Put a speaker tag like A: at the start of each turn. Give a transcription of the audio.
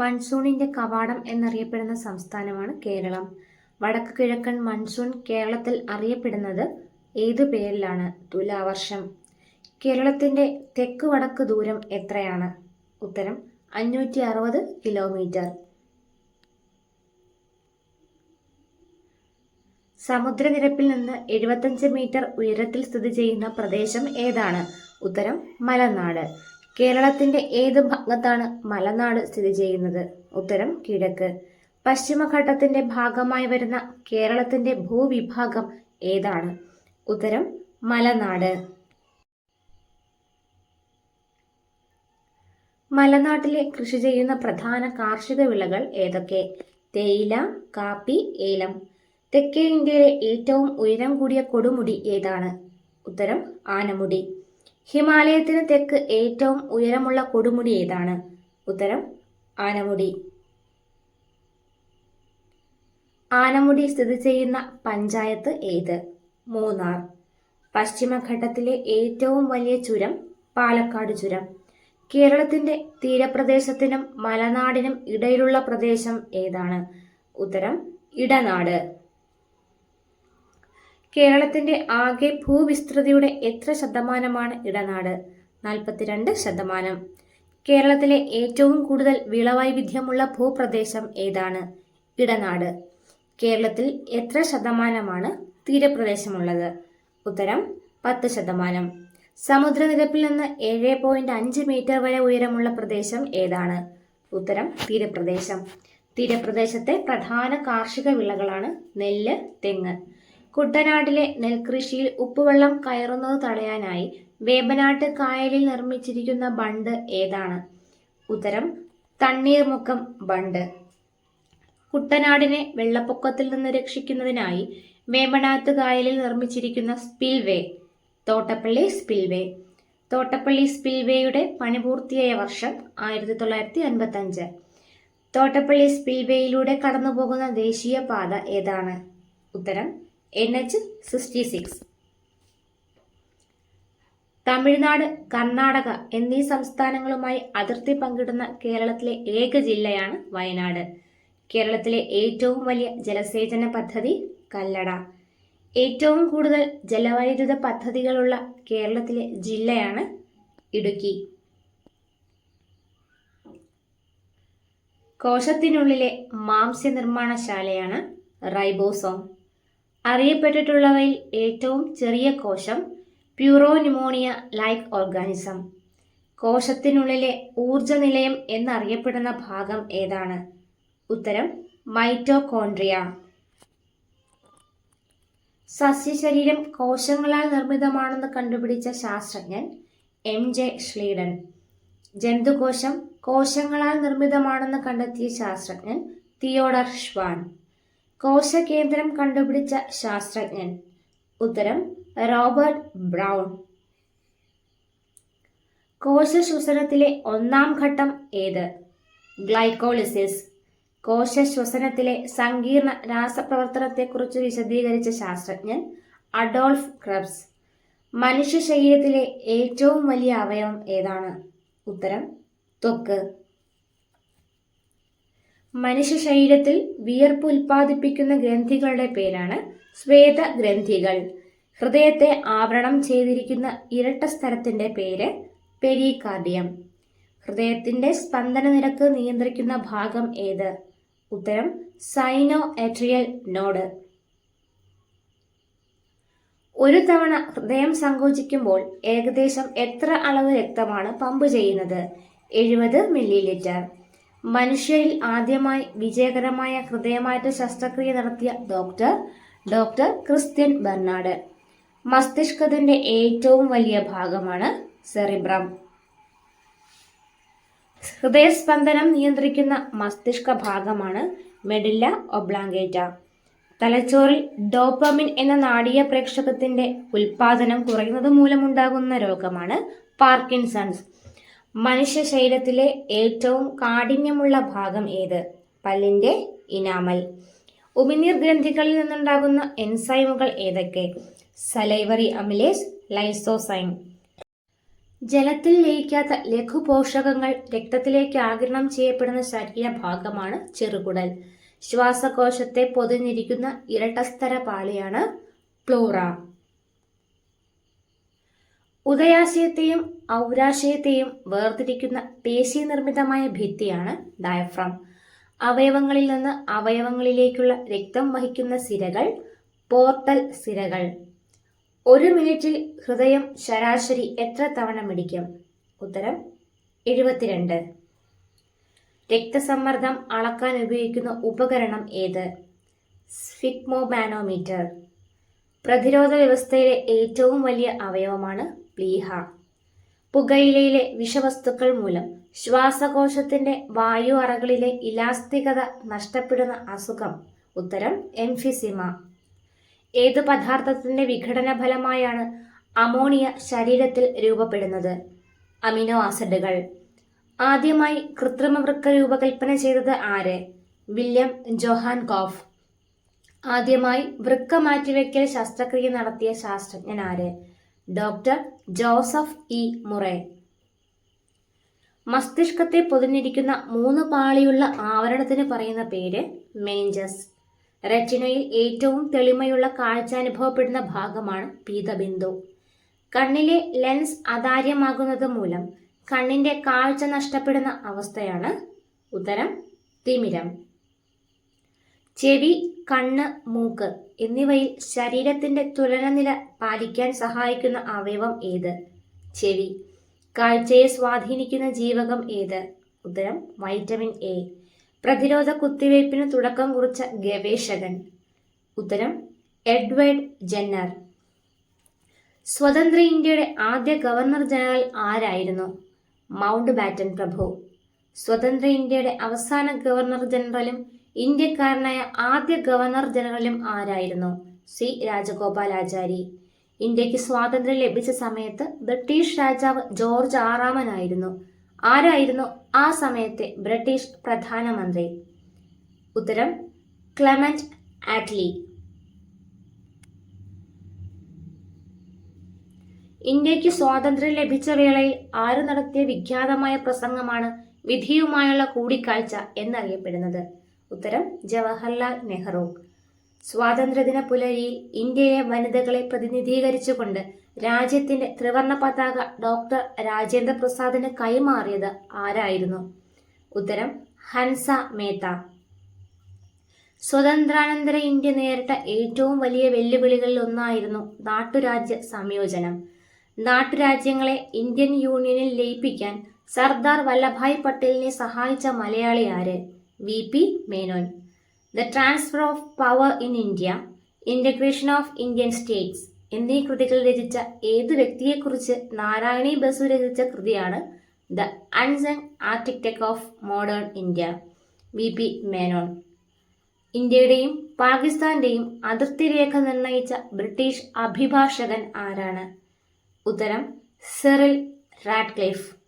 A: മൺസൂണിന്റെ കവാടം എന്നറിയപ്പെടുന്ന സംസ്ഥാനമാണ് കേരളം. വടക്ക് കിഴക്കൻ മൺസൂൺ കേരളത്തിൽ അറിയപ്പെടുന്നത് ഏതു പേരിലാണ്? തുലാവർഷം. കേരളത്തിന്റെ തെക്ക് വടക്ക് ദൂരം എത്രയാണ്? ഉത്തരം അഞ്ഞൂറ്റി അറുപത് കിലോമീറ്റർ. സമുദ്രനിരപ്പിൽ നിന്ന് എഴുപത്തഞ്ച് മീറ്റർ ഉയരത്തിൽ സ്ഥിതി ചെയ്യുന്ന പ്രദേശം ഏതാണ്? ഉത്തരം മലനാട്. കേരളത്തിന്റെ ഏത് ഭാഗത്താണ് മലനാട് സ്ഥിതി ചെയ്യുന്നത്? ഉത്തരം കിഴക്ക്. പശ്ചിമഘട്ടത്തിന്റെ ഭാഗമായി വരുന്ന കേരളത്തിന്റെ ഭൂവിഭാഗം ഏതാണ്? ഉത്തരം മലനാട്. മലനാട്ടിലെ കൃഷി ചെയ്യുന്ന പ്രധാന കാർഷിക വിളകൾ ഏതൊക്കെ? തേയില കാപ്പി ഏലം. തെക്കേ ഇന്ത്യയിലെ ഏറ്റവും ഉയരം കൂടിയ കൊടുമുടി ഏതാണ്? ഉത്തരം ആനമുടി. ഹിമാലയത്തിന് തെക്ക് ഏറ്റവും ഉയരമുള്ള കൊടുമുടി ഏതാണ്? ഉത്തരം ആനമുടി. ആനമുടി സ്ഥിതി ചെയ്യുന്ന പഞ്ചായത്ത് ഏത്? മൂന്നാർ. പശ്ചിമഘട്ടത്തിലെ ഏറ്റവും വലിയ ചുരം പാലക്കാട് ചുരം. കേരളത്തിന്റെ തീരപ്രദേശത്തിനും മലനാടിനും ഇടയിലുള്ള പ്രദേശം ഏതാണ്? ഉത്തരം ഇടനാട്. കേരളത്തിന്റെ ആകെ ഭൂവിസ്തൃതിയുടെ എത്ര ശതമാനമാണ് ഇടനാട്? നാൽപ്പത്തിരണ്ട് ശതമാനം. കേരളത്തിലെ ഏറ്റവും കൂടുതൽ വിളവൈവിധ്യമുള്ള ഭൂപ്രദേശം ഏതാണ്? ഇടനാട്. കേരളത്തിൽ എത്ര ശതമാനമാണ് തീരപ്രദേശമുള്ളത്? ഉത്തരം പത്ത് ശതമാനം. സമുദ്രനിരപ്പിൽ നിന്ന് ഏഴ് പോയിന്റ് അഞ്ച് മീറ്റർ വരെ ഉയരമുള്ള പ്രദേശം ഏതാണ്? ഉത്തരം തീരപ്രദേശം. തീരപ്രദേശത്തെ പ്രധാന കാർഷിക വിളകളാണ് നെല്ല് തെങ്ങ്. കുട്ടനാട്ടിലെ നെൽകൃഷിയിൽ ഉപ്പുവെള്ളം കയറുന്നത് തടയാനായി വേമ്പനാട്ട് കായലിൽ നിർമ്മിച്ചിരിക്കുന്ന ബണ്ട് ഏതാണ്? ഉത്തരം തണ്ണീർമുക്കം ബണ്ട്. കുട്ടനാടിനെ വെള്ളപ്പൊക്കത്തിൽ നിന്ന് രക്ഷിക്കുന്നതിനായി വേമ്പനാട്ട് കായലിൽ നിർമ്മിച്ചിരിക്കുന്ന സ്പിൽവേ തോട്ടപ്പള്ളി സ്പിൽവേ. തോട്ടപ്പള്ളി സ്പിൽവേയുടെ പണി പൂർത്തിയായ വർഷം ആയിരത്തി തൊള്ളായിരത്തി അൻപത്തി അഞ്ച് തോട്ടപ്പള്ളി സ്പിൽവേയിലൂടെ കടന്നുപോകുന്ന ദേശീയ പാത ഏതാണ്? ഉത്തരം N H sixty six Tamil Nadu Karnataka എന്നീ സംസ്ഥാനങ്ങളുമായി അതിർത്തി പങ്കിടുന്ന കേരളത്തിലെ ഏക ജില്ലയാണ് വയനാട്. കേരളത്തിലെ ഏറ്റവും വലിയ ജലസേചന പദ്ധതി കല്ലട. ഏറ്റവും കൂടുതൽ ജലവൈദ്യുത പദ്ധതികളുള്ള കേരളത്തിലെ ജില്ലയാണ് ഇടുക്കി. കോശത്തിനുള്ളിലെ മാംസ്യ നിർമ്മാണശാലയാണ് റൈബോസോം. അറിയപ്പെട്ടിട്ടുള്ളവയിൽ ഏറ്റവും ചെറിയ കോശം പ്യൂറോന്യൂമോണിയ ലൈക്ക് ഓർഗാനിസം. കോശത്തിനുള്ളിലെ ഊർജ നിലയം എന്നറിയപ്പെടുന്ന ഭാഗം ഏതാണ്? ഉത്തരം മൈറ്റോകോൺഡ്രിയ. സസ്യശരീരം കോശങ്ങളാൽ നിർമ്മിതമാണെന്ന് കണ്ടുപിടിച്ച ശാസ്ത്രജ്ഞൻ എം ജെ ശ്ലീഡൻ. ജന്തുകോശം കോശങ്ങളാൽ നിർമ്മിതമാണെന്ന് കണ്ടെത്തിയ ശാസ്ത്രജ്ഞൻ തിയോഡർ ഷ്വാൻ. കോശകേന്ദ്രം കണ്ടുപിടിച്ച ശാസ്ത്രജ്ഞൻ. ഉത്തരം റോബർട്ട് ബ്രൗൺ. കോശ ശ്വസനത്തിലെ ഒന്നാം ഘട്ടം ഏത്? ഗ്ലൈക്കോളിസിസ്. കോശശ്വസനത്തിലെ സങ്കീർണ രാസപ്രവർത്തനത്തെക്കുറിച്ച് വിശദീകരിച്ച ശാസ്ത്രജ്ഞൻ അഡോൾഫ് ക്രബ്സ്. മനുഷ്യ ശരീരത്തിലെ ഏറ്റവും വലിയ അവയവം ഏതാണ്? ഉത്തരം ത്വക്ക്. മനുഷ്യ ശരീരത്തിൽ വിയർപ്പ് ഉൽപ്പാദിപ്പിക്കുന്ന ഗ്രന്ഥികളുടെ പേരാണ് ശ്വേത ഗ്രന്ഥികൾ ഹൃദയത്തെ ആവരണം ചെയ്തിരിക്കുന്ന ഇരട്ട സ്ഥലത്തിന്റെ പേര് പെരികാർഡിയം ഹൃദയത്തിന്റെ സ്പന്ദന നിരക്ക് നിയന്ത്രിക്കുന്ന ഭാഗം ഏത്? ഉത്തരം സൈനോ എട്രിയൽ നോഡ്. ഒരു തവണ ഹൃദയം സങ്കോചിക്കുമ്പോൾ ഏകദേശം എത്ര അളവ് രക്തമാണ് പമ്പ് ചെയ്യുന്നത്? എഴുപത് മില്ലി ലിറ്റർ മനുഷ്യരിൽ ആദ്യമായി വിജയകരമായ ഹൃദയമാറ്റ ശസ്ത്രക്രിയ നടത്തിയ ഡോക്ടർ ഡോക്ടർ ക്രിസ്ത്യൻ ബെർണാഡ്. മസ്തിഷ്കത്തിന്റെ ഏറ്റവും വലിയ ഭാഗമാണ് സെറിബ്രം. ഹൃദയസ്പന്ദനം നിയന്ത്രിക്കുന്ന മസ്തിഷ്ക ഭാഗമാണ് മെഡില്ല ഒബ്ലാങ്കേറ്റ. തലച്ചോറിൽ ഡോപ്പമിൻ എന്ന നാടീയ പ്രേക്ഷകത്തിന്റെ ഉൽപാദനം കുറയുന്നത് മൂലമുണ്ടാകുന്ന രോഗമാണ് പാർക്കിൻസൺസ്. മനുഷ്യ ശരീരത്തിലെ ഏറ്റവും കാഠിന്യമുള്ള ഭാഗം ഏത്? പല്ലിന്റെ ഇനാമൽ. ഉമിനീർ ഗ്രന്ഥികളിൽ നിന്നുണ്ടാകുന്ന എൻസൈമുകൾ ഏതൊക്കെ? Salivary amylase lysozyme. ജലത്തിൽ ലയിക്കാത്ത ലഘുപോഷകങ്ങൾ രക്തത്തിലേക്ക് ആഗിരണം ചെയ്യപ്പെടുന്ന ശരീരഭാഗമാണ് ചെറുകുടൽ. ശ്വാസകോശത്തെ പൊതിഞ്ഞിരിക്കുന്ന ഇരട്ടസ്തര പാളിയാണ് പ്ലൂറ ഉദയാശയത്തെയും ഔരാശയത്തെയും വേർതിരിക്കുന്ന പേശി നിർമ്മിതമായ ഭിത്തിയാണ് ഡയഫ്രം. അവയവങ്ങളിൽ നിന്ന് അവയവങ്ങളിലേക്കുള്ള രക്തം വഹിക്കുന്ന സിരകൾ പോർട്ടൽ സിരകൾ. ഒരു മിനിറ്റിൽ ഹൃദയം ശരാശരി എത്ര തവണ മിടിക്കും? ഉത്തരം എഴുപത്തിരണ്ട്. രക്തസമ്മർദ്ദം അളക്കാൻ ഉപയോഗിക്കുന്ന ഉപകരണം ഏത്? സ്ഫിഗ്മോമാനോമീറ്റർ പ്രതിരോധ വ്യവസ്ഥയിലെ ഏറ്റവും വലിയ അവയവമാണ് പ്ലീഹ. പുകയിലയിലെ വിഷവസ്തുക്കൾ മൂലം ശ്വാസകോശത്തിന്റെ വായു അറകളിലെ ഇലാസ്തികത നഷ്ടപ്പെടുന്ന അസുഖം. ഉത്തരം എംഫിസിമ. ഏത് പദാർത്ഥത്തിന്റെ വിഘടന ഫലമായാണ് അമോണിയ ശരീരത്തിൽ രൂപപ്പെടുന്നത്? അമിനോ ആസിഡുകൾ. ആദ്യമായി കൃത്രിമ വൃക്ക രൂപകൽപ്പന ചെയ്തത് ആര്? വില്യം ജോഹാൻ കോഫ് ആദ്യമായി വൃക്ക മാറ്റിവെക്കൽ ശസ്ത്രക്രിയ നടത്തിയ ശാസ്ത്രജ്ഞൻ ആര്? ഡോക്ടർ ജോസഫ് ഇ മുറേ മസ്തിഷ്കത്തെ പൊതിഞ്ഞിരിക്കുന്ന മൂന്ന് പാളിയുള്ള ആവരണത്തിന് പറയുന്ന പേര് മേഞ്ചസ് റെറ്റിനയിൽ ഏറ്റവും തെളിമയുള്ള കാഴ്ച അനുഭവപ്പെടുന്ന ഭാഗമാണ് പീതബിന്ദു. കണ്ണിലെ ലെൻസ് അതാര്യമാകുന്നത് മൂലം കണ്ണിന്റെ കാഴ്ച നഷ്ടപ്പെടുന്ന അവസ്ഥയാണ് ഉത്തരം തിമിരം. ചെവി കണ്ണ് മൂക്ക് എന്നിവയിൽ ശരീരത്തിന്റെ തുലനനില പാലിക്കാൻ സഹായിക്കുന്ന അവയവം ഏത്? ചെവി. കാഴ്ചയെ സ്വാധീനിക്കുന്ന ജീവകം ഏത്? ഉത്തരം വൈറ്റമിൻ എ. പ്രതിരോധ കുത്തിവയ്പ്പിന് തുടക്കം കുറിച്ച ഗവേഷകൻ. ഉത്തരം എഡ്വേർഡ് ജെന്നർ. സ്വതന്ത്ര ഇന്ത്യയുടെ ആദ്യ ഗവർണർ ജനറൽ ആരായിരുന്നു? മൗണ്ട് ബാറ്റൻ പ്രഭു. സ്വതന്ത്ര ഇന്ത്യയുടെ അവസാന ഗവർണർ ജനറലും ഇന്ത്യക്കാരനായ ആദ്യ ഗവർണർ ജനറലും ആരായിരുന്നു? സി. രാജഗോപാലാചാരി ഇന്ത്യയ്ക്ക് സ്വാതന്ത്ര്യം ലഭിച്ച സമയത്ത് ബ്രിട്ടീഷ് രാജാവ് ജോർജ് ആറാമനായിരുന്നു. ആരായിരുന്നു ആ സമയത്തെ ബ്രിട്ടീഷ് പ്രധാനമന്ത്രി? ഉത്തരം ക്ലെമന്റ് ആറ്റ്ലി. ഇന്ത്യയ്ക്ക് സ്വാതന്ത്ര്യം ലഭിച്ച വേളയിൽ ആര് നടത്തിയ വിഖ്യാതമായ പ്രസംഗമാണ് വിധിയുമായുള്ള കൂടിക്കാഴ്ച എന്നറിയപ്പെടുന്നത്. ഉത്തരം ജവഹർലാൽ നെഹ്റു. സ്വാതന്ത്ര്യദിന പുലരിയിൽ ഇന്ത്യയിലെ വനിതകളെ പ്രതിനിധീകരിച്ചുകൊണ്ട് രാജ്യത്തിന്റെ ത്രിവർണ പതാക ഡോക്ടർ രാജേന്ദ്ര പ്രസാദിന് കൈമാറിയത് ആരായിരുന്നു? ഉത്തരം ഹൻസ മേത്ത. സ്വതന്ത്രാനന്തര ഇന്ത്യ നേരിട്ട ഏറ്റവും വലിയ വെല്ലുവിളികളിൽ ഒന്നായിരുന്നു നാട്ടുരാജ്യ സംയോജനം. നാട്ടുരാജ്യങ്ങളെ ഇന്ത്യൻ യൂണിയനിൽ ലയിപ്പിക്കാൻ സർദാർ വല്ലഭായ് പട്ടേലിനെ സഹായിച്ച മലയാളി ആര്? V P Menon. The transfer of power in India integration of Indian states എന്നീ കൃതികൾ രചിച്ച ഏത് വ്യക്തിയെക്കുറിച്ച് നാരായണി ബസു രചിച്ച കൃതിയാണ് the unsung architect of modern India? V P Menon. ഇന്ത്യയുടെയും പാകിസ്ഥാന്റെയും അതിർത്തി രേഖ നിർണയിച്ച ബ്രിട്ടീഷ് അഭിഭാഷകൻ ആരാണ്? ഉത്തരം സെറിൽ റാഡ്ക്ലിഫ്.